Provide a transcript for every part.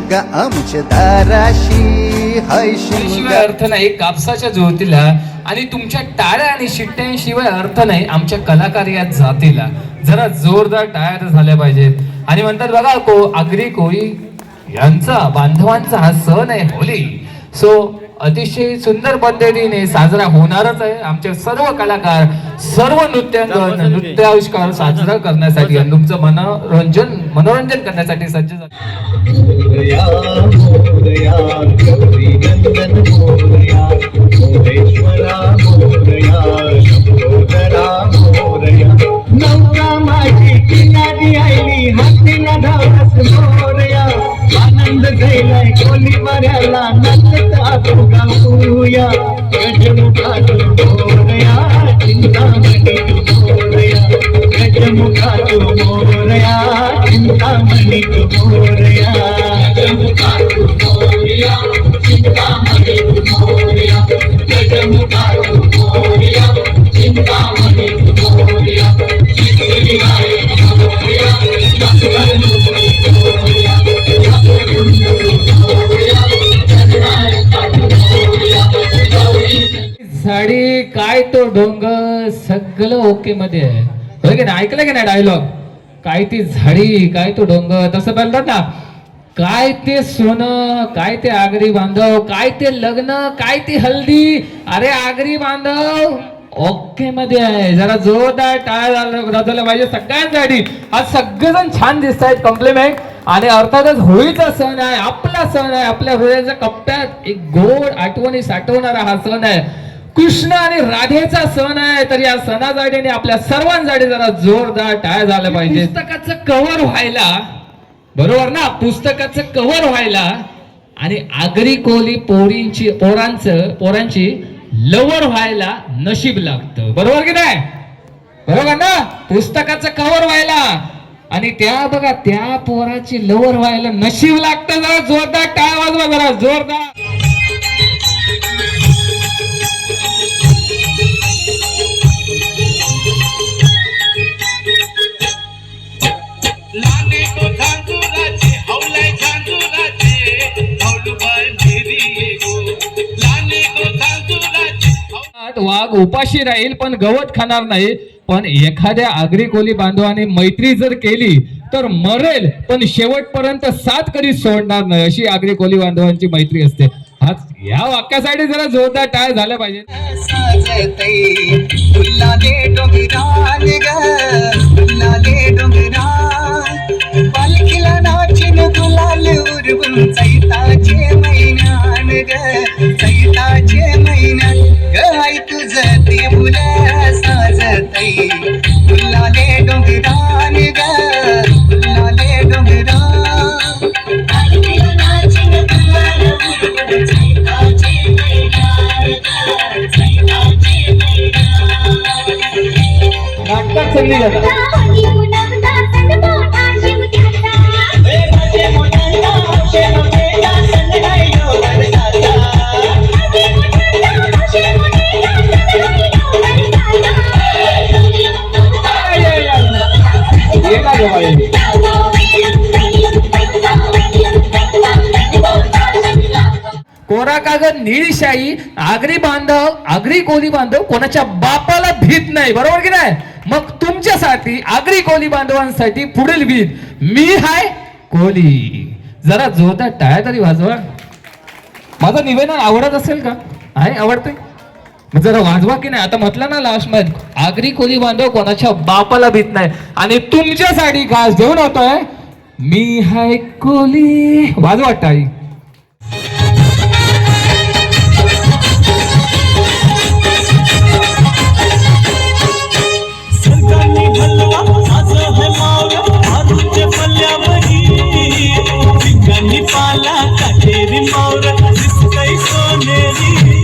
दाराशी हाय शिमगा आमच्या दाराशी हाय शिवाय शिमगा. अर्थ नाही कापसाच्या ज्योतीला आणि तुमच्या टाळ्या आणि शिट्ट्यांशिवाय अर्थ नाही आमच्या कलाकार या जातीला. जरा जोरदार टाळ्या झाल्या पाहिजेत. आणि म्हणतात बघा को आगरी कोळी यांचा बांधवांचा हा सण आहे होली सो अतिशय सुंदर पद्धतीने साजरा होणारच आहे. आमचे सर्व कलाकार सर्व नृत्यांगण नृत्याविष्कार साजरा करण्यासाठी आणि तुमचं मनोरंजन मनोरंजन करण्यासाठी सज्ज झाले. नौका माझी किनारी आली हातीला धावस मोरया बंद घ्यायलाय कोणी माऱ्याला नंदता तुगा पूया गजमुखा तू मोरया चिंतामणी तू मोरया. गजमुखा तू मोरया चिंतामणी तू मोरया गजमुखा तू मोरया. तो डोंगर सगळं ओके मध्ये आहे. की नाही? ऐकलं की नाही डायलॉग काय ती झाडी काय तो डोंगर? तसं बोलतात ना काय ते सोनं काय ते आगरी बांधव काय ते लग्न काय ती हल्दी? अरे आगरी बांधव ओके मध्ये आहे. जरा जोरदार टाळ झालं पाहिजे सगळ्यांसाठी. आज सगळेजण छान दिसत आहेत कॉम्प्लिमेंट आणि अर्थातच होळीचा सण आहे आपला सण आहे. आपल्या हृदयाच्या कप्प्यात एक गोड आठवणी साठवणारा हा सण आहे. कृष्ण आणि राधेचा सण आहे तर या सणासाठी आणि आपल्या सर्वांसाठी जरा जोरदार टाळ झालं पाहिजे. पुस्तकाचं कव्हर व्हायला बरोबर ना? पुस्तकाचं कव्हर व्हायला आणि आगरी कोली पोरींची पोरांचं पोरांची लवर व्हायला नशीब लागतं. बरोबर की नाही? बरोबर ना? पुस्तकाचं कव्हर व्हायला आणि त्या बघा त्या पोराची लवर व्हायला नशीब लागतं. जरा जोरदार टाळ वाजवा जरा जोरदार. हौलाय हौलुबाय मेरी गो वाघ उपाशी राहील पण गवत खाणार नाही. पण एखाद्या आगरी कोली बांधवाने मैत्री जर केली तर मरेल पण शेवटपर्यंत साथ कधी सोडणार नाही अशी आगरी कोली बांधवांची मैत्री असते. हाच या वाक्यासाठी जरा जोरदार टाळ झालं पाहिजे. डोंगरान डोंगरान गुलाल उरवून चैताचे मैनान ग चैताचे मैनान ग. आई ते देऊळ साजतई फुलाले डोंगरान ग फुलाले डोंगरान पालखीला नाचिन गुलाल कागद निळी आगरी बांधव आगरी कोली बांधव कोणाच्या बापाला भीत नाही बरोबर की नाही? मग तुमच्यासाठी आगरी कोली बांधवांसाठी पुढील भीत मी हाय कोली. जरा जोरदार टाळ्या तरी वाजवा. माझं निवेदन आवडत असेल का? आहे आवडते जरा वाजवा की नाही? आता म्हटलं ना लास्टमध्ये आगरी कोली बांधव कोणाच्या बापाला भीत नाही. आणि तुमच्यासाठी खास घेऊन होतोय मी हाय कोली. वाजवा टाळी. కన్ని పాల కచేరి మౌర సిసై సోనేరి.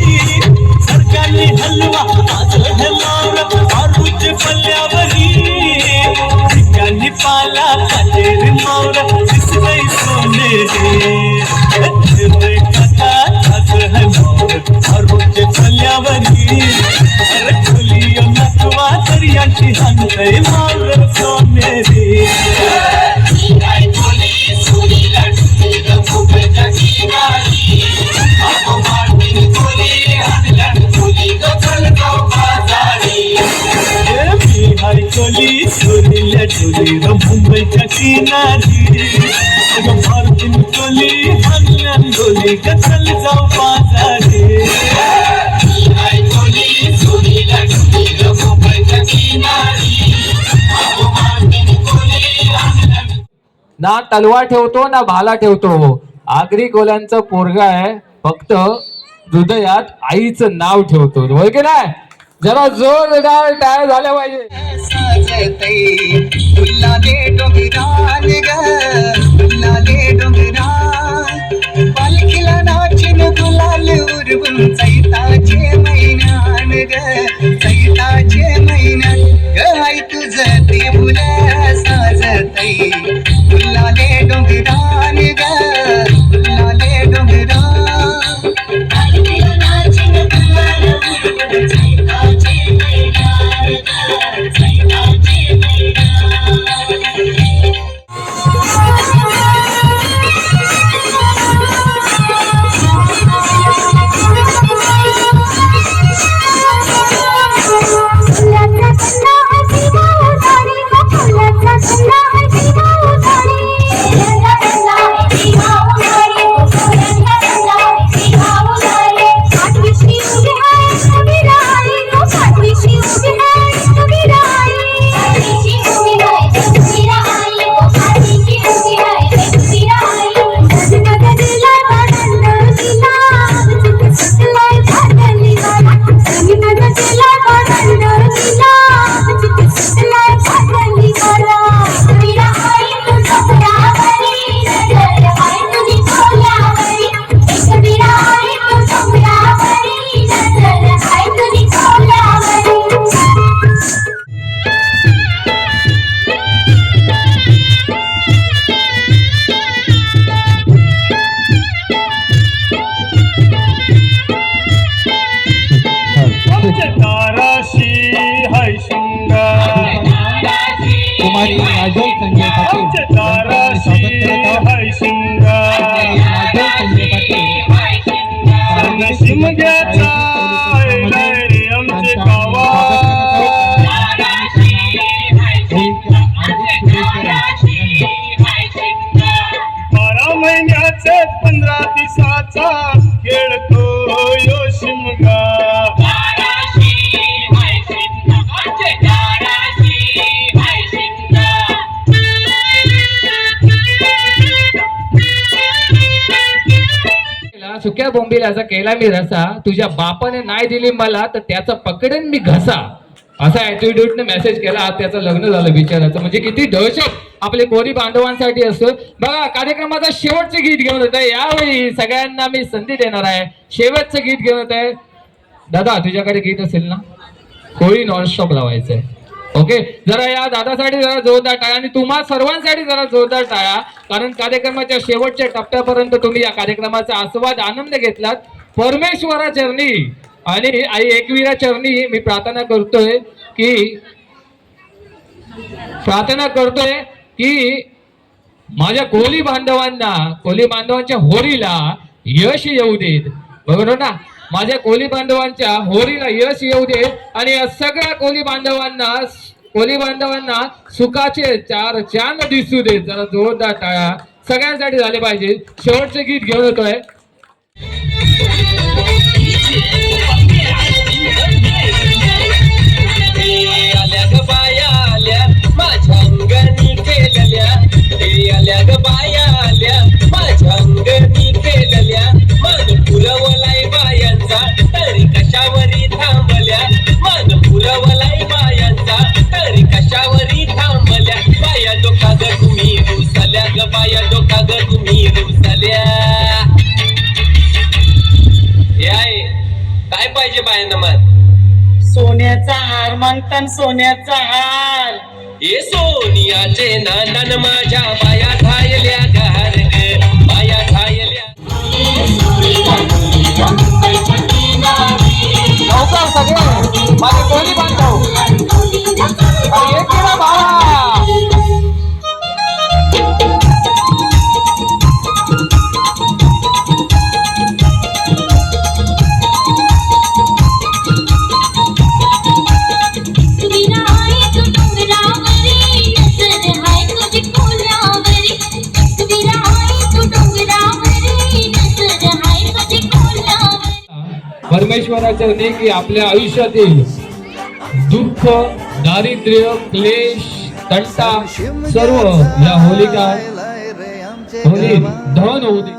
चोरीला मुंबईच्या किनारी अगं मारुतीन चोली हरल्यान डोली ग जाऊ बाजारी ना तलवार ठेवतो ना भाला ठेवतो. हो आगरी गोल्यांचा पोरगा आहे फक्त हृदयात आईचं नाव ठेवतो. होय की नाही? जरा जोरदार टाळ झाल्या पाहिजे. साजतई तुला दे डोंगरान ग तुला दे डोंगरान। पालखीला नाचिन गुलाल उरवून सैताचे महिन्यान ग चैताचे महिन्यान ग. आई तुझं ते फुल साजतई सुक्या बोंबीलाचा केला मी रसा तुझ्या बापाने नाही दिली मला तर त्याचा पकडेन मी घसा. असा ऍटिट्यूडने मेसेज केला. आज त्याचं लग्न झालं बिचाराचं. म्हणजे किती दहशत आपले कोरी बांधवांसाठी असतो बघा कार्यक्रमाचा शेवटचं गीत घेऊन येत आहे यावेळी सगळ्यांना मी संधी देणार आहे. शेवटचं गीत घेऊन येत आहे दादा तुझ्याकडे गीत असेल ना? कोळी नॉनस्टॉप लावायचंय. ओके? जरा या दादासाठी जरा जोरदार टाळा आणि तुम्हा सर्वांसाठी जरा जोरदार टाळा. कारण कार्यक्रमाच्या शेवटच्या टप्प्यापर्यंत तुम्ही या कार्यक्रमाचा आस्वाद आनंद घेतलात. परमेश्वरा चरणी आणि आई एकवीरा चरणी मी प्रार्थना करतोय की प्रार्थना करतोय की माझ्या कोली बांधवांना कोली बांधवांच्या होरीला यश येऊ देत. बरोबर ना? माझ्या कोली बांधवांच्या होरीला यश येऊ दे आणि या सगळ्या कोली बांधवांना कोली बांधवांना सुखाचे चार चांद दिसू दे. जरा जोरदार टाळा. सगळ्यांसाठी झाले पाहिजे. शेवटचे गीत घेऊन येतोय. बाया आल्या. माझ्या अंगणी केलेल्या. आल्या ग बाया. बायांना मग सोन्याचा हार मागतान सोन्याचा हार ए सोनियाचे नांदन माझ्या बाया ईश्वराच्या की आपल्या आयुष्यातील दुःख दारिद्र्य क्लेश तंटा सर्व या होलिका होली धन होऊ दे.